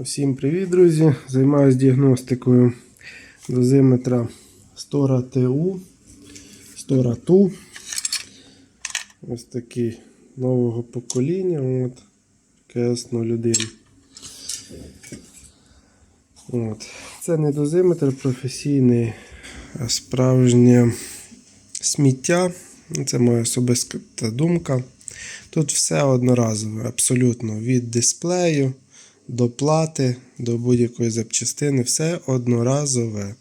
Усім привіт, друзі! Займаюся діагностикою дозиметра Стора ТУ. Стора ТУ. Ось такий нового покоління. От, КС-01. От. Це не дозиметр професійний, а справжнє сміття. Це моя особиста думка. Тут все одноразове, абсолютно від дисплею до плати, до будь-якої запчастини, все одноразове,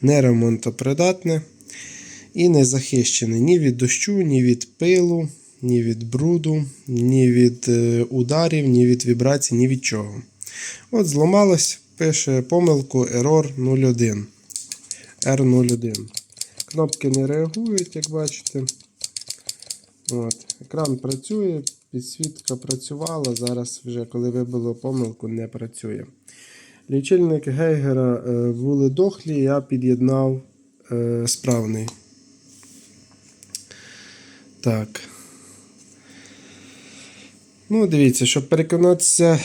не ремонтопридатне і не захищене ні від дощу, ні від пилу, ні від бруду, ні від е, ударів, ні від вібрацій, ні від чого. От зламалось, пише помилку Error 01. R01. Кнопки не реагують, як бачите. От. Екран працює, підсвітка працювала. Зараз, вже, коли вибило помилку, не працює. Лічильник Гейгера е, були дохлі, я під'єднав е, справний. Так. Ну, дивіться, щоб переконатися,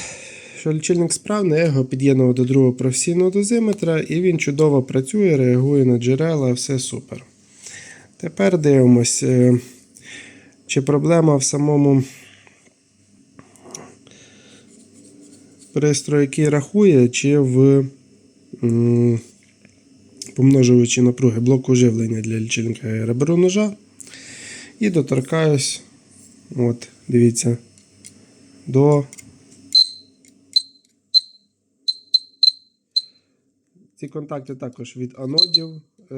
що лічильник справний, я його під'єднував до другого професійного дозиметра, і він чудово працює, реагує на джерела, все супер. Тепер дивимось, е, чи проблема в самому пристрої, який рахує, чи в м, помножувачі напруги блоку живлення для лічильника. Я беру ножа і доторкаюсь, от, дивіться, до ці контакти також від анодів е,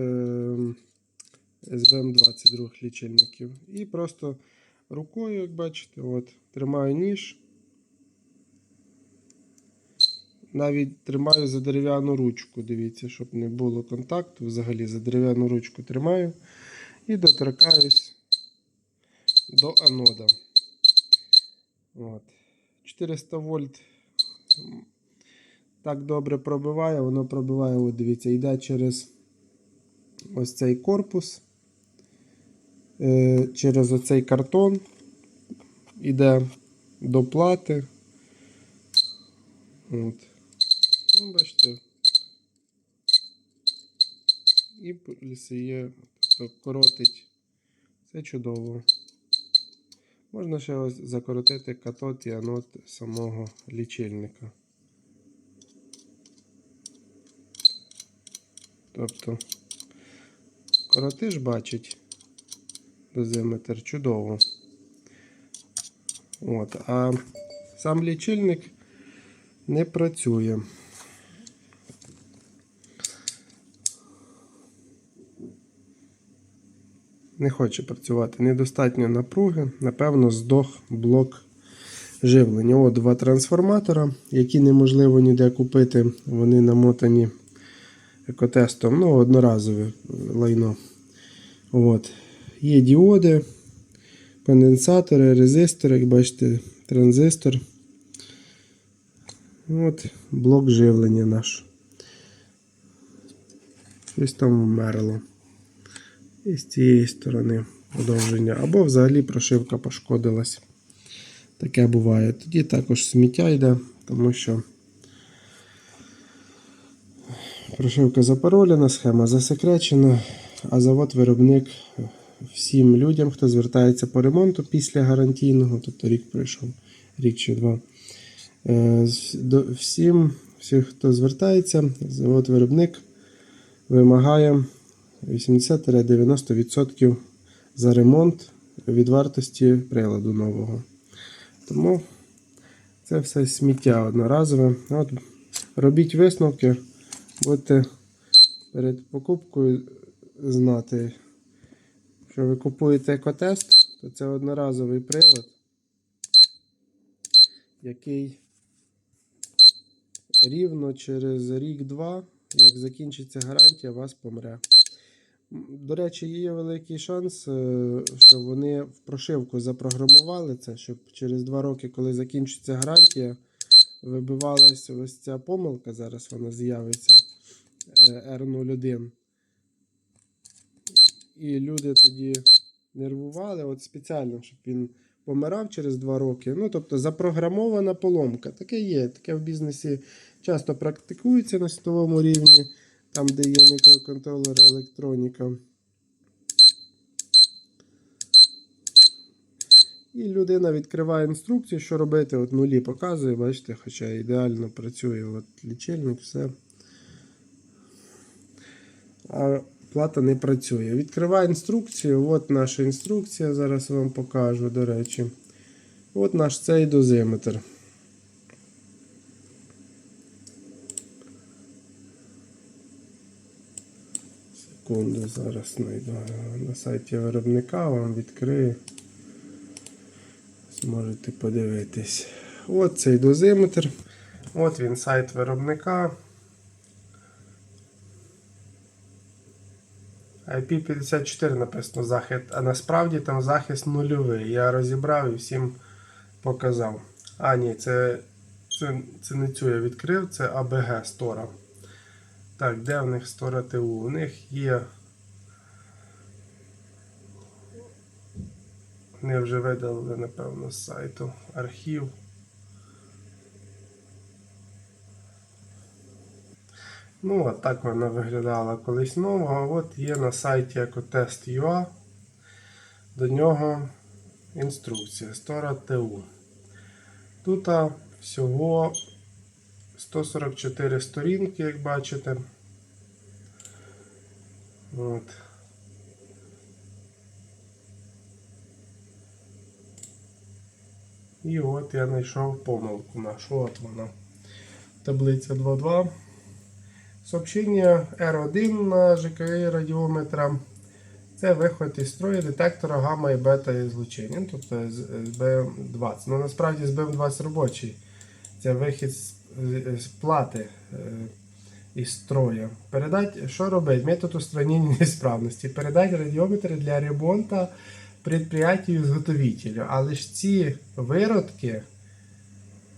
СВМ-22 лічильників. І просто рукою, як бачите, от, тримаю ніж. Навіть тримаю за дерев'яну ручку. Дивіться, щоб не було контакту. Взагалі за дерев'яну ручку тримаю і доторкаюсь до анода. От. 400 вольт так добре пробиває, воно пробиває, от дивіться, йде через ось цей корпус, е, через оцей картон, йде до плати. От. Ну, бачите. І пульси тобто коротить. Це чудово. Можна ще ось закоротити катод і анод самого лічильника. Тобто коротиш бачить дозиметр чудово. От, а сам лічильник не працює. Не хоче працювати. Недостатньо напруги. Напевно, здох блок живлення. О, два трансформатора, які неможливо ніде купити. Вони намотані екотестом. Ну, одноразове лайно. От. Є діоди, конденсатори, резистори, як бачите, транзистор. От блок живлення наш. Щось там вмерло. І з цієї сторони продовження. Або взагалі прошивка пошкодилась. Таке буває. Тоді також сміття йде, тому що прошивка запаролена, схема засекречена, а завод-виробник всім людям, хто звертається по ремонту після гарантійного, тобто рік пройшов, рік чи два. Е, Всім, всіх, хто звертається, завод-виробник вимагає 80-90% за ремонт від вартості приладу нового. Тому це все сміття одноразове. От, робіть висновки, будете перед покупкою знати, що ви купуєте екотест, то це одноразовий прилад, який рівно через рік-два, як закінчиться гарантія, вас помре. До речі, є великий шанс, е, що вони в прошивку запрограмували це, щоб через 2 роки, коли закінчиться гарантія, вибивалася ось ця помилка, зараз вона з'явиться е, R01. І люди тоді нервували, от спеціально, щоб він помирав через 2 роки. Ну, тобто запрограмована поломка. Таке є. Таке в бізнесі часто практикується на світовому рівні, там, де є мікроконтролер, електроніка. І людина відкриває інструкцію, що робити. От нулі показує, бачите, хоча ідеально працює от лічильник, все. А плата не працює. Відкриває інструкцію. От наша інструкція. Зараз вам покажу, до речі. От наш цей дозиметр. Секунду, зараз знайду на сайті виробника вам відкрию. Зможете подивитись. От цей дозиметр. От він сайт виробника. IP54 написано захист, а насправді там захист нульовий. Я розібрав і всім показав. А, ні, це, це, це не цю я відкрив, це ABG Стора. Так, де в них Стора ТУ? У них є. Вони вже видалили, напевно, з сайту архів. Ну, от так вона виглядала колись нова. А от є на сайті Ecotest.ua. До нього інструкція Стора ТУ. Тут всього 144 сторінки, як бачите. От. І от я знайшов помилку нашу. От вона. Таблиця 2.2. Сообщення R1 на ЖКІ радіометра. Це виход із строю детектора гамма і бета ізлучення. Ну, Тобто з БМ20. Ну насправді з БМ20 робочий. Це вихід з, з плати е, із строя. Передать, що робить? Метод устранення несправності. Передать радіометри для ремонту предприятию зготовителю. Але ж ці виродки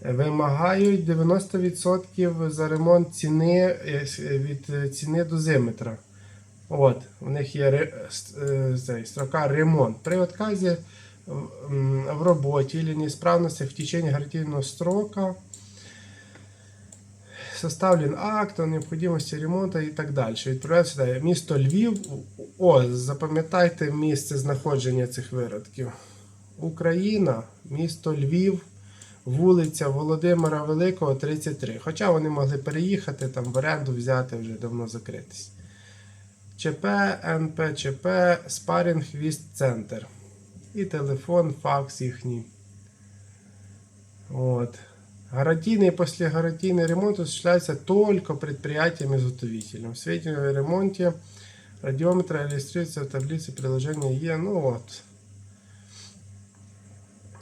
вимагають 90% за ремонт ціни е, е, від е, ціни дозиметра. От, у них є е, цей, строка ремонт. При відказі в, роботі чи неисправностях в течение гарантийного срока составлен акт о необхідності ремонту і так далі. Відправляється сюди. Місто Львів. О, запам'ятайте місце знаходження цих виродків. Україна, місто Львів, вулиця Володимира Великого, 33. Хоча вони могли переїхати, там в оренду взяти вже давно закритись. ЧП, НПЧП, Спарінг Віст Центр. І телефон, факс їхній. От. Гарантийный и послегарантийный ремонт осуществляется только предприятиями-изготовителем. В сведении о ремонте радиометра иллюстрируется в таблице приложения Е. Ну от.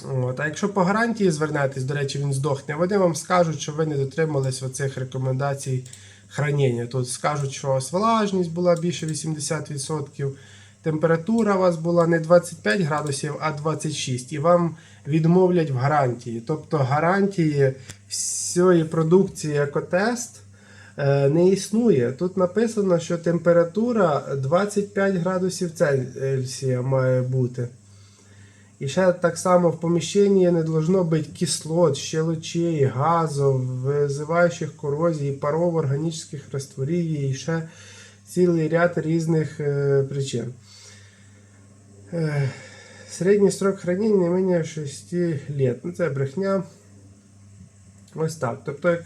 От. А якщо по гарантії звернетесь, до речі, він здохне, вони вам скажуть, що ви не дотримались оцих рекомендацій хранення. Тут скажуть, що у вас влажність була більше 80%, температура у вас була не 25 градусів, а 26. І вам відмовлять в гарантії. Тобто гарантії всієї продукції екотест е, не існує. Тут написано, що температура 25 градусів Цельсія має бути. І ще так само в поміщенні не должно бути кислот, щелочей, газів, визиваючих корозії, паров органічних растворів і ще цілий ряд різних е, причин. Е, середній строк хранення не менше 6 лет. Ну, це брехня. Ось так. Тобто, як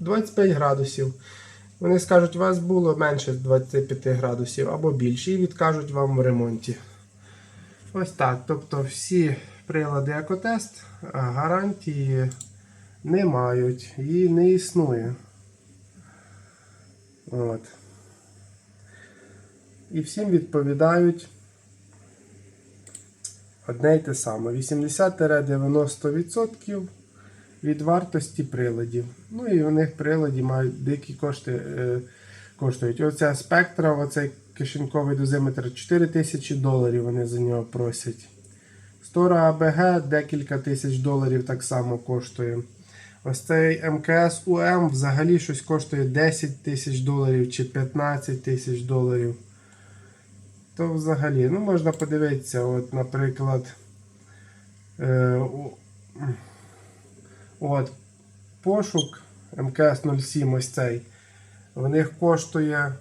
25 градусів. Вони скажуть, у вас було менше 25 градусів або більше, і відкажуть вам в ремонті. Ось так. Тобто всі прилади екотест гарантії не мають, її не існує. От. І всім відповідають одне й те саме: 80-90% від вартості приладів. Ну і у них прилади мають дикі кошти е, коштують. Оця спектра, оцей кишеньковий дозиметр 4 тисячі доларів вони за нього просять. Стора АБГ декілька тисяч доларів так само коштує. Ось цей МКС УМ взагалі щось коштує 10 тисяч доларів чи 15 тисяч доларів. То взагалі, ну можна подивитися, от, наприклад, Е, От, пошук МКС-07 ось цей. В них коштує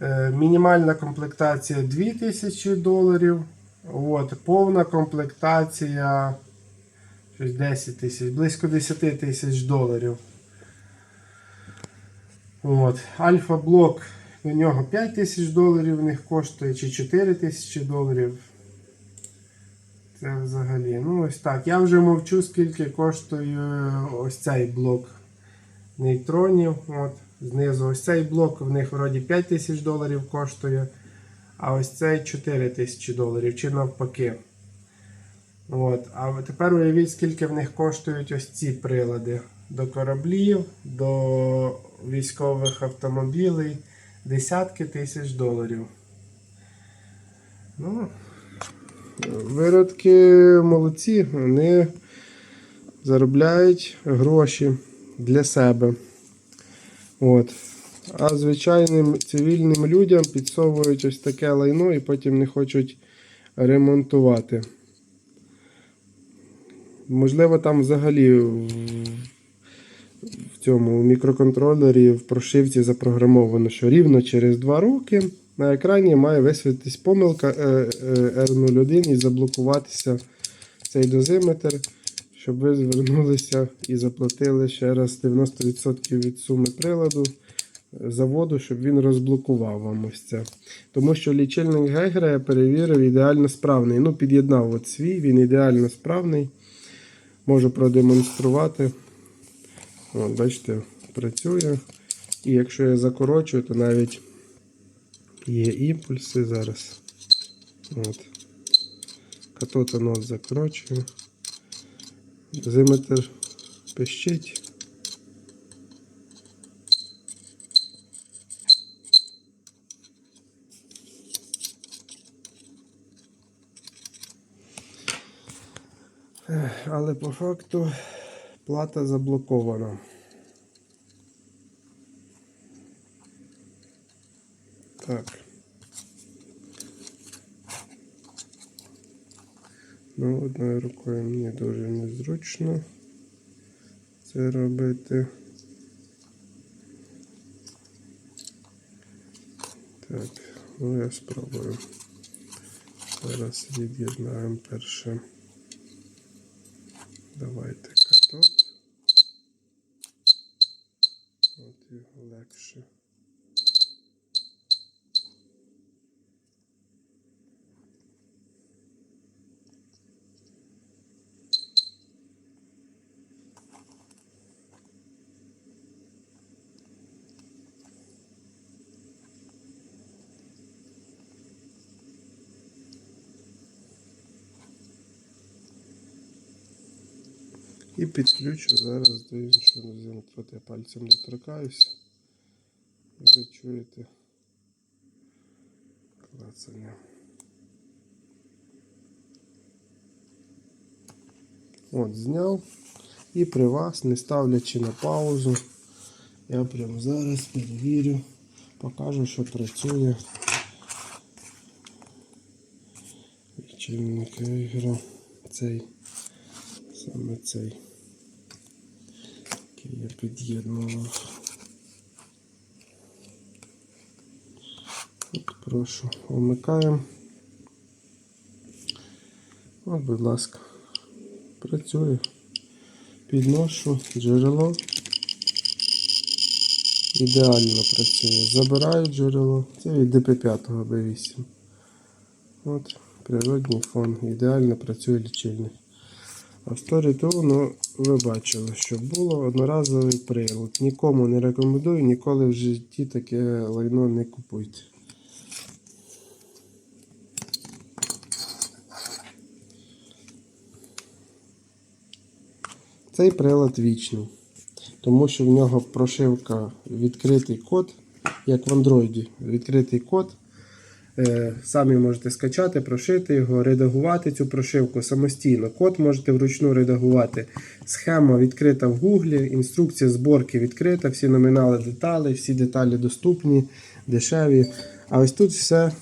е, мінімальна комплектація 2000 доларів. От, повна комплектація щось 10 тисяч, близько 10 тисяч доларів. От. Альфа-блок у нього 5 тисяч доларів в них коштує, чи 4 тисячі доларів. Це взагалі. Ну, ось так. Я вже мовчу, скільки коштує ось цей блок нейтронів. От, знизу ось цей блок, в них вроді 5 тисяч доларів коштує, а ось цей 4 тисячі доларів, чи навпаки. От. А тепер уявіть, скільки в них коштують ось ці прилади. До кораблів, до військових автомобілей. Десятки тисяч доларів. Ну, Виродки молодці, вони заробляють гроші для себе. От. А звичайним цивільним людям підсовують ось таке лайно і потім не хочуть ремонтувати. Можливо, там взагалі в, цьому мікроконтролері в прошивці запрограмовано, що рівно через 2 роки на екрані має висвітитись помилка е, е, R01 і заблокуватися цей дозиметр, щоб ви звернулися і заплатили ще раз 90% від суми приладу е, заводу, щоб він розблокував вам ось це. Тому що лічильник Гейгера я перевірив ідеально справний. Ну, під'єднав от свій, він ідеально справний. Можу продемонструвати. От, бачите, працює. І якщо я закорочую, то навіть є імпульси зараз. От. Катотонос закорочую. Дозиметр пищить. Але по факту плата заблокована. Так. Ну, одною рукою мені дуже незручно це робити. Так, ну я спробую. Зараз від'єднаємо перше. Давайте катод. От його легше. І підключу зараз до іншого. От я пальцем доторкаюся. І ви чуєте клацання. От, зняв. І при вас, не ставлячи на паузу, я прямо зараз перевірю, покажу, що працює. Лічильник ігра. Цей. Саме цей. Який я під'єднував. Прошу, вмикаємо. От, будь ласка, працює. Підношу джерело. Ідеально працює. Забираю джерело. Це від DP5 B8. От, природній фон. Ідеально працює лічильник. А в сторі того, ну, ви бачили, що було одноразовий прилад. Нікому не рекомендую, ніколи в житті таке лайно не купуйте. Цей прилад вічний, тому що в нього прошивка відкритий код, як в Android, відкритий код. Е, Самі можете скачати, прошити його, редагувати цю прошивку самостійно. Код можете вручну редагувати. Схема відкрита в Google, інструкція зборки відкрита, всі номінали деталі, всі деталі доступні, дешеві. А ось тут все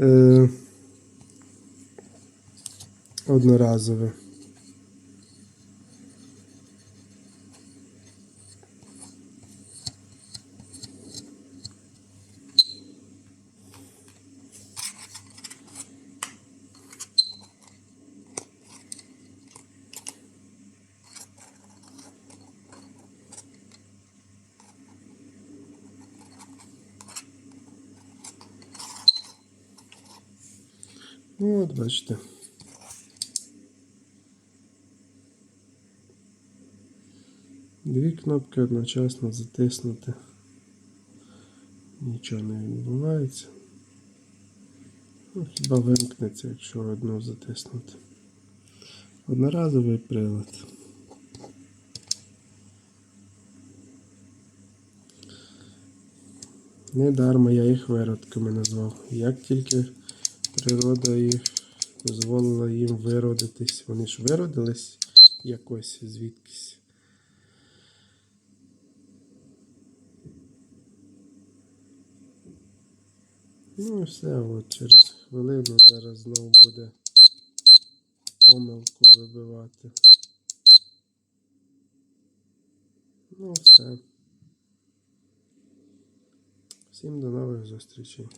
е, одноразове. От бачите. Дві кнопки одночасно затиснути. Нічого не відбувається. Ну, хіба вимкнеться, якщо одну затиснути. Одноразовий прилад. Недарма я їх виродками назвав. Як тільки природа їх дозволила їм виродитись, вони ж виродились якось звідкись. Ну і все, от через хвилину зараз знову буде помилку вибивати. Ну все. Всім до нових зустрічей.